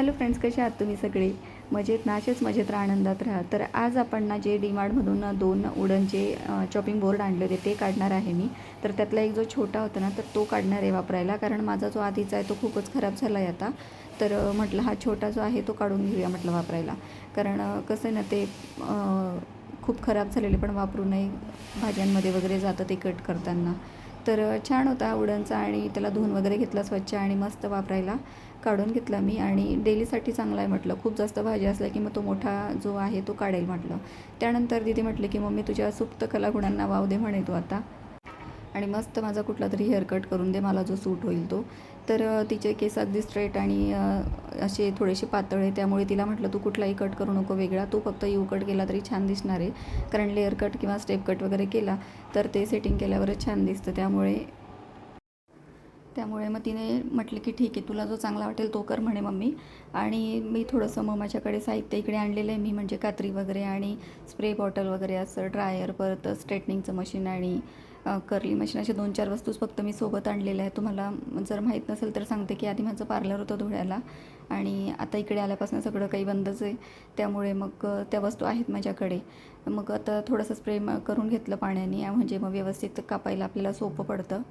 Hello friends कसे आहात तुम्ही सगळे? मजेत ना? असेच मजेत राहा आनंदात राहा. तर आज आपण ना जे डीमार्टमधून ना दोन उडनचे चॉपिंग बोर्ड आणले होते ते काढणार आहे मी. तर त्यातला एक जो छोटा होता ना तर तो काढणार आहे वापरायला. कारण माझा जो आधीचा आहे तो खूपच खराब झाला आहे आता. तर म्हटलं हा छोटा जो आहे तो काढून घेऊया म्हटलं वापरायला. कारण कसं आहे ना ते खूप खराब झालेले पण वापरू नये. भाज्यांमध्ये वगैरे जातं ते कट करताना. तर छान होता उडनचा आणि त्याला धुवून वगैरे घेतला स्वच्छ आणि मस्त वापरायला. काढून घेतला मी आणि डेलीसाठी चांगला आहे म्हटलं. खूप जास्त भाजी असल्या की मग तो मोठा जो आहे तो काढेल म्हटलं. त्यानंतर दिदी म्हटले की मम्मी तुझ्या सुप्त कलागुणांना वाव दे म्हणे तू आता. आणि मस्त माझा कुठला तरी हेअरकट करून दे मला जो सूट होईल तो. तर तिचे केस अगदी स्ट्रेट आणि असे थोडेसे पातळ आहे. त्यामुळे तिला म्हटलं तू कुठलाही कट करू नको वेगळा. तू फक्त यू कट केला तरी छान दिसणार आहे. कारण लेअर कट किंवा स्टेप कट वगैरे केला तर ते सेटिंग केल्यावरच छान दिसतं. त्यामुळे त्यामुळे मग तिने म्हटलं की ठीक आहे तुला जो चांगला वाटेल तो कर म्हणे मम्मी. आणि मी थोडंसं मग माझ्याकडे साहित्य इकडे आणलेलं आहे मी म्हणजे कात्री वगैरे आणि स्प्रे बॉटल वगैरे असं ड्रायर परत स्ट्रेटनिंगचं मशीन आणि कर्ली मशीन अशा दोन चार वस्तूच फक्त मी सोबत आणलेल्या आहेत. तुम्हाला जर माहीत नसेल तर सांगते की आधी माझं पार्लर होतं धुळ्याला आणि आता इकडे आल्यापासून सगळं काही बंदच आहे. त्यामुळे मग त्या वस्तू आहेत माझ्याकडे. मग आता थोडंसं स्प्रे करून घेतलं पाण्याने म्हणजे मग व्यवस्थित कापायला आपल्याला सोपं पडतं.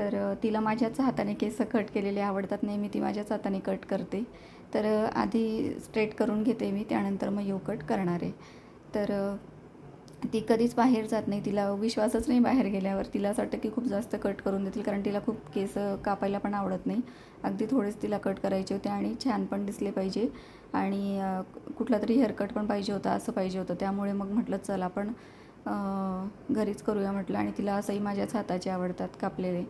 तर तिला माझ्याच हाताने केस कट केलेले आवडतात. नेहमी ती माझ्याच हाताने कट करते. तर आधी स्ट्रेट करून घेते मी त्यानंतर मग यू कट करणार. आहे तर ती कधीच बाहेर जात नाही. तिला विश्वासच नाही बाहेर गेल्यावर. तिला असं वाटतं की खूप जास्त कट करून देतील कारण तिला खूप केस कापायला पण आवडत नाही. अगदी थोडेच तिला कट करायचे होते आणि छान पण दिसले पाहिजे. आणि कुठला तरी हेअरकट पण पाहिजे होता असं पाहिजे होतं. त्यामुळे मग म्हटलं चल आपण घरीच करूया म्हटलं. आणि तिला असंही माझ्याच हाताचे आवडतात कापलेले.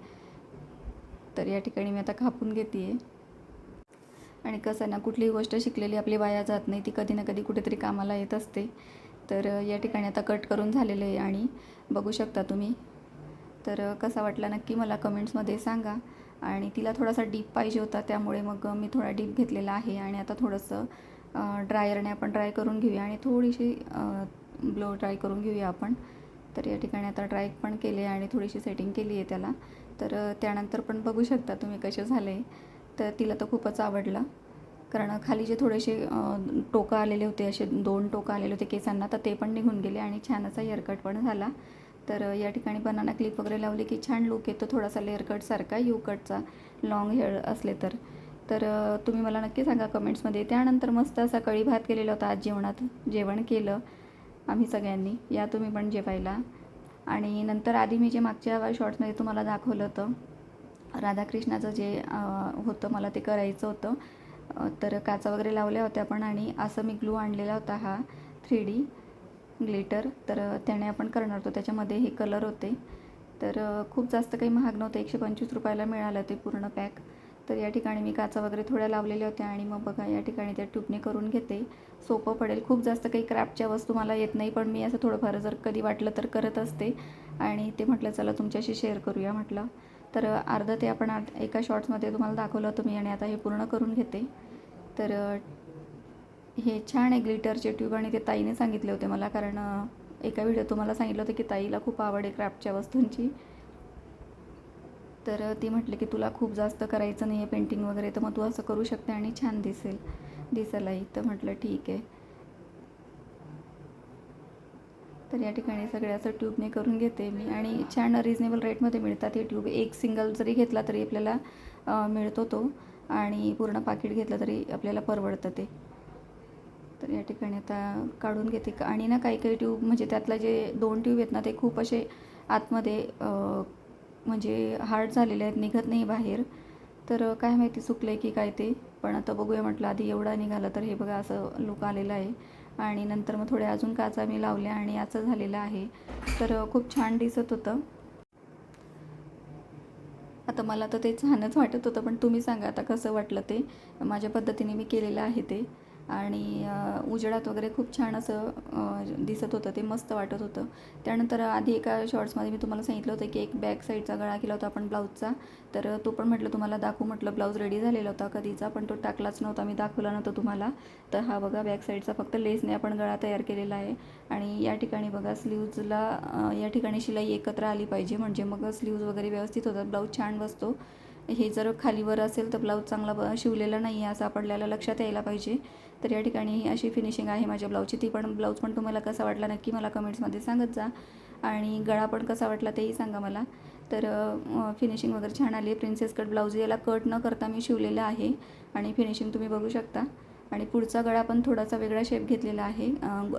तर या ठिकाणी मी आता कापून घेते आहे आणि कसं आहे ना कुठलीही गोष्ट शिकलेली आपली वाया जात नाही ती कधी ना कधी कुठेतरी कामाला येत असते. तर या ठिकाणी आता कट करून झालेले आहे आणि बघू शकता तुम्ही. तर कसा वाटला नक्की मला कमेंट्समध्ये सांगा. आणि तिला थोडासा डीप पाहिजे होता त्यामुळे मग मी थोडा डीप घेतलेला आहे आणि आता थोडंसं ड्रायरने आपण ड्राय करून घेऊया आणि थोडीशी ब्लो ड्राय करून घेऊया आपण. तर या ठिकाणी आता ड्राय पण केले आणि थोडीशी सेटिंग केली आहे त्याला. तर त्यानंतर पण बघू शकता तुम्ही कसे झाले. तर तिला तर खूपच आवडलं. कारण खाली जे थोडेसे टोकं आलेले होते असे दोन टोकं आलेले होते केसांना तर ते पण निघून गेले आणि छान असा हेअरकट पण झाला. तर या ठिकाणी बनाना क्लिप वगैरे लावली की छान लुक येतो थोडासा लेअरकटसारखा यू कटचा लॉंग हेअर असले तर. तर तुम्ही मला नक्की सांगा कमेंट्समध्ये त्यानंतर मस्त असा कढी भात केलेला होता आज जेवणात जेवण केलं. आम्ही सगळ्यांनी. या तुम्ही पण जेवायला. आणि नंतर आधी मी जे मागच्या शॉर्ट्समध्ये तुम्हाला दाखवलं होतं राधाकृष्णाचं जे होतं मला ते करायचं होतं तर काचा वगैरे लावल्या होत्या पण आणि असं मी ग्लू आणलेला होता हा थ्री डी ग्लिटर. तर त्याने आपण करणार होतो. त्याच्यामध्ये हे कलर होते. तर खूप जास्त काही महाग नव्हतं. एकशे पंचवीस रुपयाला मिळालं ते पूर्ण पॅक. तर या ठिकाणी मी काचा वगैरे थोड्या लावलेल्या होत्या आणि मग बघा या ठिकाणी त्या ट्यूबने करून घेते. सोपं पडेल. खूप जास्त काही क्राफ्टच्या वस्तू मला येत नाही पण मी असं थोडंफार जर कधी वाटलं तर करत असते. आणि ते म्हटलं चला तुमच्याशी शेअर करूया म्हटलं. तर अर्धं ते आपण एका शॉर्ट्समध्ये तुम्हाला दाखवलं होतं मी आणि आता हे पूर्ण करून घेते. तर हे छान आहे ग्लिटरचे ट्यूब आणि ते ताईने सांगितले होते मला कारण एका व्हिडिओ तुम्हाला सांगितलं होतं की ताईला खूप आवड आहे क्राफ्टच्या वस्तूंची. तर ती म्हटली की तुला खूप जास्त करायचं नाही आहे पेंटिंग वगैरे तर मग तू असं करू शकते आणि छान दिसेल. दिसायलाही तर म्हटलं ठीक आहे. तर या ठिकाणी सगळ्या असं ट्यूबने करून घेते मी. आणि छान रिजनेबल रेटमध्ये मिळतात हे ट्यूब एक सिंगल जरी घेतला तरी आपल्याला मिळतो तो. आणि पूर्ण पाकिट घेतलं तरी आपल्याला परवडतं ते. तर या ठिकाणी आता काढून घेते. का- आणि ना काही काही ट्यूब म्हणजे त्यातला जे दोन ट्यूब आहेत ना ते खूप असे आतमध्ये म्हणजे हार्ड झालेले आहेत निघत नाही बाहेर. तर काय माहिती सुकलं की काय ते. पण आता बघूया म्हटलं आधी एवढा निघाला तर हे बघा असं लुक आलेलं आहे. आणि नंतर मग थोड्या अजून काचा मी लावल्या आणि असं झालेलं आहे. तर खूप छान दिसत होतं. आता मला तर ते छानच वाटत होतं पण तुम्ही सांगा आता कसं वाटलं ते? माझ्या पद्धतीने मी केलेलं आहे ते. आणि उजेडात वगैरे खूप छान असं दिसत होतं. ते मस्त वाटत होतं. त्यानंतर आधी एका शॉर्ट्समध्ये मी तुम्हाला सांगितलं होतं की एक बॅक साईडचा गळा केला होता आपण ब्लाऊजचा. तर तो पण म्हटलं तुम्हाला दाखवू. म्हटलं ब्लाऊज रेडी झालेला होता कधीचा पण तो टाकलाच नव्हता. मी दाखवला नव्हता तुम्हाला. तर हा बघा बॅक साईडचा फक्त लेसने आपण गळा तयार केलेला आहे. आणि या ठिकाणी बघा स्लीव्जला या ठिकाणी शिलाई एकत्र आली पाहिजे. म्हणजे मग स्लीव्ज वगैरे व्यवस्थित होतात. ब्लाऊज छान बसतो. हे जर खालीवर असेल तर ब्लाऊज चांगला ब शिवलेला नाही आहे असं आपल्याला लक्षात यायला पाहिजे. तर या ठिकाणी ही अशी फिनिशिंग आहे माझ्या ब्लाऊजची ती पण ब्लाऊज पण तुम्हाला कसा वाटला नक्की मला कमेंट्समध्ये सांगत जा. आणि गळा पण कसा वाटला तेही सांगा मला. तर फिनिशिंग वगैरे छान आली. प्रिन्सेस कट ब्लाऊज याला कट न करता मी शिवलेलं आहे. आणि फिनिशिंग तुम्ही बघू शकता. आणि पुढचा गळा पण थोडासा वेगळा शेप घेतलेला आहे.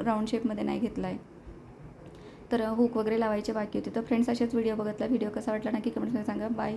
राऊंड शेपमध्ये नाही घेतला आहे तर हुक वगैरे लावायचे बाकी होते. तर फ्रेंड्स असेच व्हिडिओ बघितला व्हिडिओ कसा वाटला नक्की कमेंट्समध्ये सांगा. बाय